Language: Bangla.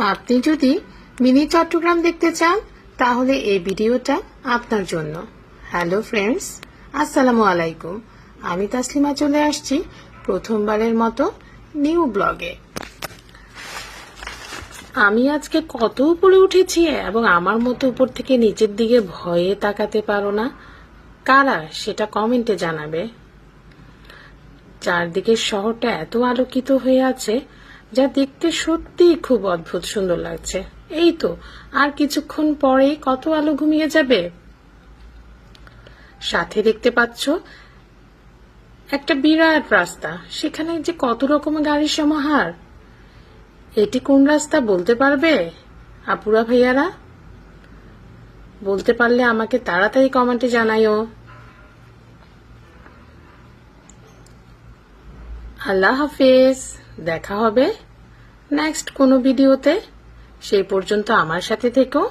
আপনি যদি মিনি চট্টগ্রাম দেখতে চান, তাহলে এই ভিডিওটা আপনার জন্য। হ্যালো ফ্রেন্ডস, আসসালামু আলাইকুম। আমি তাসলিমা চলে আসছি প্রথমবারের মতো নিউ ব্লগে। আমি আজকে কত উপরে উঠেছি এবং আমার মতো উপর থেকে নিচের দিকে ভয়ে তাকাতে পারো না। কারা সেটা কমেন্টে জানাবে। চারদিকের শহরটা এত আলোকিত হয়ে আছে যা দেখতে সত্যিই খুব অদ্ভুত সুন্দর লাগছে। এই তো, আর কিছুক্ষণ পরে কত আলো ঘুমিয়ে যাবে? সাথে দেখতে পাচ্ছ একটা বিরাট রাস্তা, সেখানে যে কত রকমের গাড়ির সমাহার এটি কোন রাস্তা বলতে পারবে? আপুরা ভাইয়ারা? বলতে পারলে আমাকে তাড়াতাড়ি কমেন্টে জানাইও আল্লাহ হাফিজ। দেখা হবে নেক্সট কোনো ভিডিওতে সেই পর্যন্ত আমার সাথে থেকো।